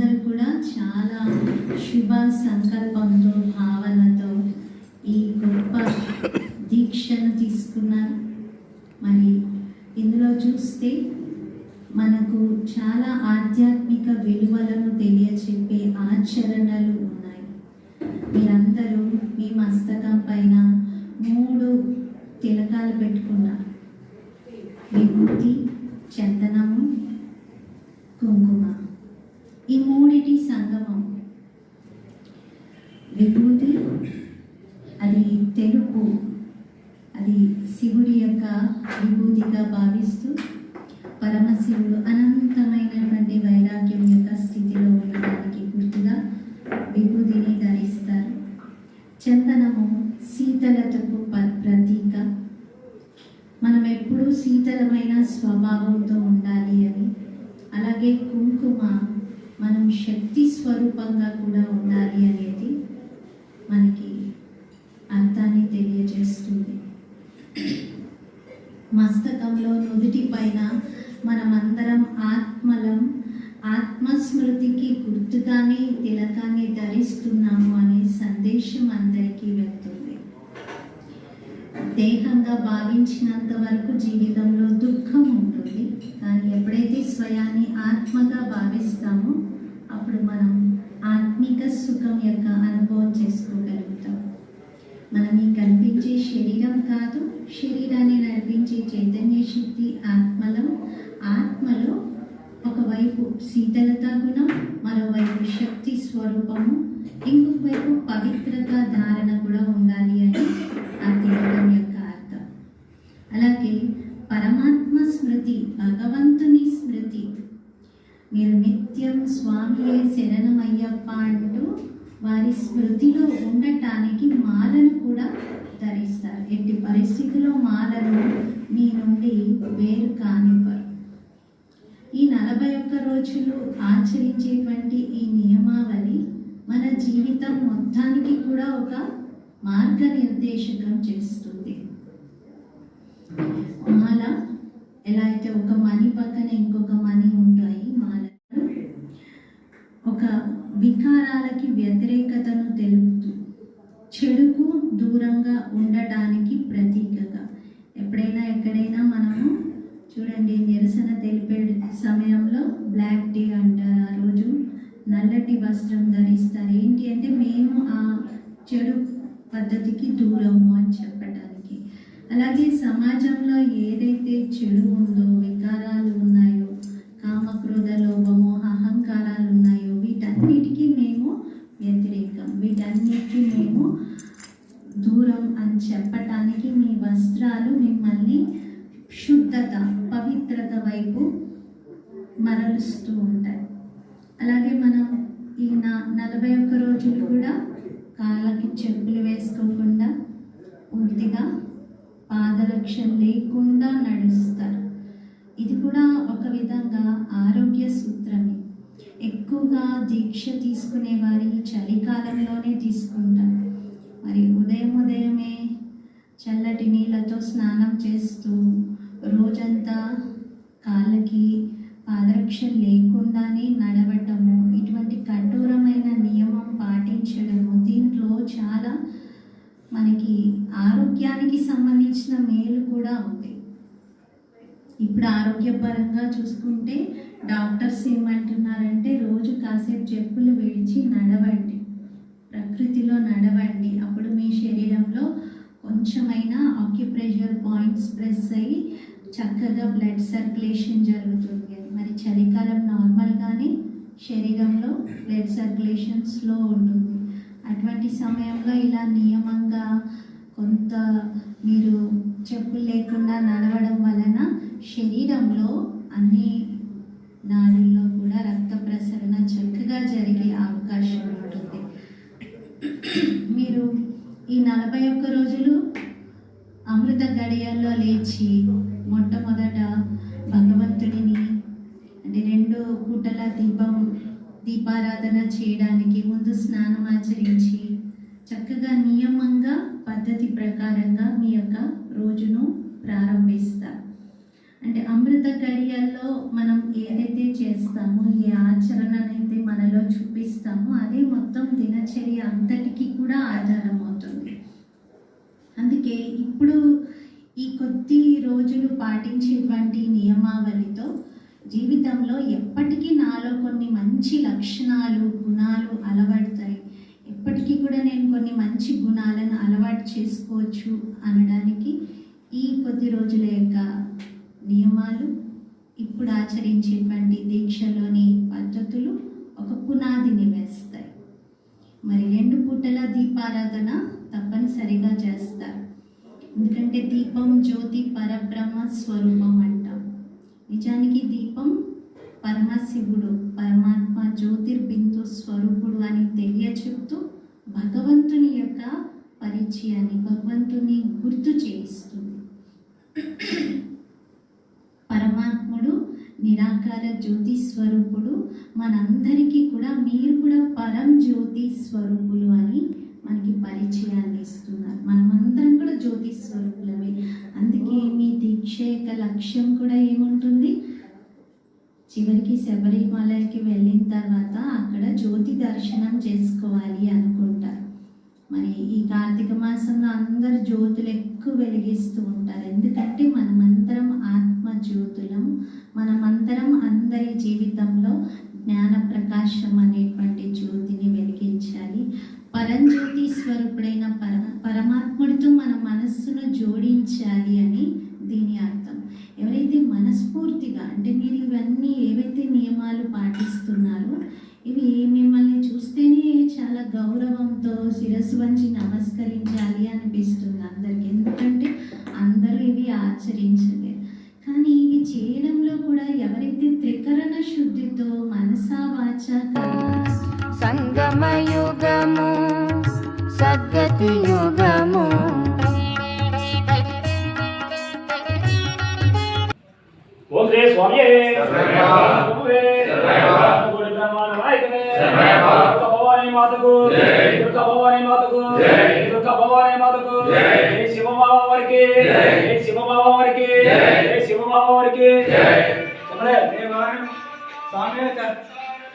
అందరు కూడా చాలా శుభ సంకల్పంతో భావనతో ఈ గొప్ప దీక్షను తీసుకున్నారు. మరి ఇందులో చూస్తే మనకు చాలా ఆధ్యాత్మిక విలువలను తెలియచెప్పే ఆచరణలు ఉన్నాయి. మీరందరూ మీ మస్తకం పైన మూడు తిలకాలు పెట్టుకున్నారు. విభూతి చందనము కుంకుమ ఈ మూడిటి సంగమం విభూతి అది తెలుపు అది శివుడి యొక్క విభూతిగా భావిస్తూ పరమశివుడు అనంతమైనటువంటి వైరాగ్యం యొక్క స్థితిలో ఉండడానికి గుర్తుగా విభూతిని ధరిస్తారు. చందనము శీతలతకు ప- ప్రతీక. మనం ఎప్పుడూ శీతలమైన స్వభావంతో ఉండాలి అని అలాగే కుంకుమ మనం శక్తి స్వరూపంగా కూడా ఉండాలి అని మస్తకంలో నుదుటి పైన మనమందరం ఆత్మలం ఆత్మస్మృతికి గుర్తుగానే తిలకాన్ని ధరిస్తున్నాము అనే సందేశం అందరికీ వెళ్తుంది. దేహంగా భావించినంత వరకు జీవితంలో దుఃఖం ఉంటుంది. కానీ ఎప్పుడైతే స్వయాన్ని ఆత్మగా భావిస్తామో అప్పుడు మనం ఆత్మిక సుఖం యొక్క అనుభవం చేసుకోగలుగుతాం. మనం కాదు శరీరాన్ని నడిపించే చైతన్య శక్తి ఆత్మలో. ఆత్మలో ఒకవైపు శీతలత గుణం మరోవైపు శక్తి స్వరూపము ఇంకొక వైపు పవిత్రత ధారణ కూడా ఉండాలి అని ఆ తిలకం యొక్క అర్థం. అలాగే పరమాత్మ స్మృతి భగవంతుని స్మృతి. మీరు నిత్యం స్వామియే శరణమయ్యప్ప అంటూ వారి స్మృతిలో ఉండటానికి మాలను కూడా ధరిస్తారు. ఎట్టి పరిస్థితిలో మాలను మీ నుండి వేరు కానివ్వరు. ఈ నలభై ఒక్క రోజులు ఆచరించేటువంటి ఈ నియమావళి మన జీవితం మొత్తానికి కూడా ఒక మార్గనిర్దేశకం చేస్తుంది మాల ఎలా అయితే ఒక మణి పక్కన ఇంకొక మణి ఉంటాయి మాల ఒక వికారాలకి వ్యతిరేకతను తెలుపుతూ చెడుకు దూరంగా ఉండటానికి ప్రతీకగా ఎప్పుడైనా ఎక్కడైనా మనము చూడండి నిరసన తెలిపే సమయంలో బ్లాక్ డే అంటారు ఆ రోజు. నల్లటి వస్త్రం ధరిస్తారు. ఏంటి అంటే మేము ఆ చెడు పద్ధతికి దూరము అని చెప్పడానికి అలాగే సమాజంలో ఏదైతే చెడు ఉందో వికారాలు చెప్పటానికి మీ వస్త్రాలు మిమ్మల్ని శుద్ధత పవిత్రత వైపు మరలుస్తూ ఉంటాయి. అలాగే మనం ఈ నా నలభై ఒక్క రోజులు కూడా కాళ్ళకి చెప్పులు వేసుకోకుండా పూర్తిగా పాదరక్ష లేకుండా నడుస్తారు. ఇది కూడా ఒక విధంగా ఆరోగ్య సూత్రమే. ఎక్కువగా దీక్ష తీసుకునే వారి చలికాలంలోనే తీసుకుంటారు. మరి ఉదయం ఉదయమే చల్లటి నీళ్ళతో స్నానం చేస్తూ రోజంతా కాళ్ళకి పాదరక్ష లేకుండానే నడవటము. ఇటువంటి కఠోరమైన నియమం పాటించడము. దీంట్లో చాలా మనకి ఆరోగ్యానికి సంబంధించిన మేలు కూడా ఉంది. ఇప్పుడు ఆరోగ్యపరంగా చూసుకుంటే డాక్టర్స్ ఏమంటున్నారంటే రోజు కాసేపు చెప్పులు విడిచి నడవండి. ప్రకృతిలో నడవండి. అప్పుడు మీ శరీరంలో కొంచెమైనా ఆక్యుప్రెషర్ పాయింట్స్ ప్రెస్ అయ్యి చక్కగా బ్లడ్ సర్క్యులేషన్ జరుగుతుంది. మరి చలికాలం నార్మల్గానే శరీరంలో బ్లడ్ సర్క్యులేషన్ స్లో ఉంటుంది. అటువంటి సమయంలో ఇలా నియమంగా కొంత మీరు చెప్పులు లేకుండా నడవడం వలన శరీరంలో అన్ని నాడుల్లో కూడా రక్త ప్రసరణ చక్కగా జరిగే అవకాశం ఉంటుంది మీరు ఈ నలభై ఒక్క రోజులు అమృత గడియల్లో లేచి మొట్టమొదట భగవంతుడిని అంటే రెండు పూటల దీపం దీపారాధన చేయడానికి ముందు స్నానం ఆచరించి చక్కగా నియమంగా పద్ధతి ప్రకారంగా మీ యొక్క రోజును ప్రారంభిస్తారు అంటే అమృత గడియల్లో మనం ఏదైతే చేస్తామో ఏ ఏ ఆచరణనైతే మనలో చూపిస్తామో అదే మొత్తం దినచర్య అంతటికీ కూడా ఆధారమవుతుంది. అవుతుంది అందుకే ఇప్పుడు ఈ కొద్ది రోజులు పాటించేటువంటి నియమావళితో జీవితంలో ఎప్పటికీ నాలో కొన్ని మంచి లక్షణాలు గుణాలు అలవడతాయి ఎప్పటికీ కూడా నేను కొన్ని మంచి గుణాలను అలవాటు చేసుకోవచ్చు అనడానికి ఈ కొద్ది రోజుల యొక్క నియమాలు ఇప్పుడు ఆచరించేటువంటి దీక్షలోని పద్ధతులు ఒక పునాదిని వేస్తాయి మరి రెండు పూటల దీపారాధన తప్పనిసరిగా చేస్తారు. ఎందుకంటే దీపం జ్యోతి పరబ్రహ్మ స్వరూపం అంటాం. నిజానికి దీపం పరమశివుడు పరమాత్మ జ్యోతిర్బిందు స్వరూపుడు అని తెలియచెప్తూ భగవంతుని యొక్క పరిచయాన్ని భగవంతుని గుర్తు చేయిస్తుంది నిరాకార జ్యోతి స్వరూపుడు. మనందరికీ కూడా మీరు కూడా పరం జ్యోతి స్వరూపులు అని మనకి పరిచయాన్ని ఇస్తున్నారు. మనమందరం కూడా జ్యోతి స్వరూపులమే. అందుకే మీ దీక్ష యొక్క లక్ష్యం కూడా ఏముంటుంది? చివరికి శబరిమలకి వెళ్ళిన తర్వాత అక్కడ జ్యోతి దర్శనం చేసుకోవాలి అనుకుంటారు. మరి ఈ కార్తీక మాసంలో అందరు జ్యోతులు ఎక్కువ వెలిగిస్తూ ఉంటారు. ఎందుకంటే మనమందరం ఆత్మ జ్యోతులం అందరి జీవితంలో జ్ఞాన ప్రకాశం అనేటువంటి జ్యోతిని వెలిగించాలి. పరంజ్యోతి స్వరూపుడైన పర పరమాత్ముడితో మన మనస్సును జోడించాలి అని దీని అర్థం. ఎవరైతే మనస్ఫూర్తిగా అంటే మీరు ఇవన్నీ ఏవైతే నియమాలు పాటిస్తున్నారో ఇవి ఏమేమి సంగమయుగము సద్గతి యుగము ఓం శ్రీ స్వామి భవానీ మాతకు. భవానీ మాతకు. భవానీ మాతకు. శివమావ వారికి శివమావ వారికి శివమావ వారికి స్వామి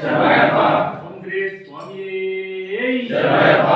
శరణయ్యప్ప. ఓం శ్రీ స్వామి శరణయ్యప్ప.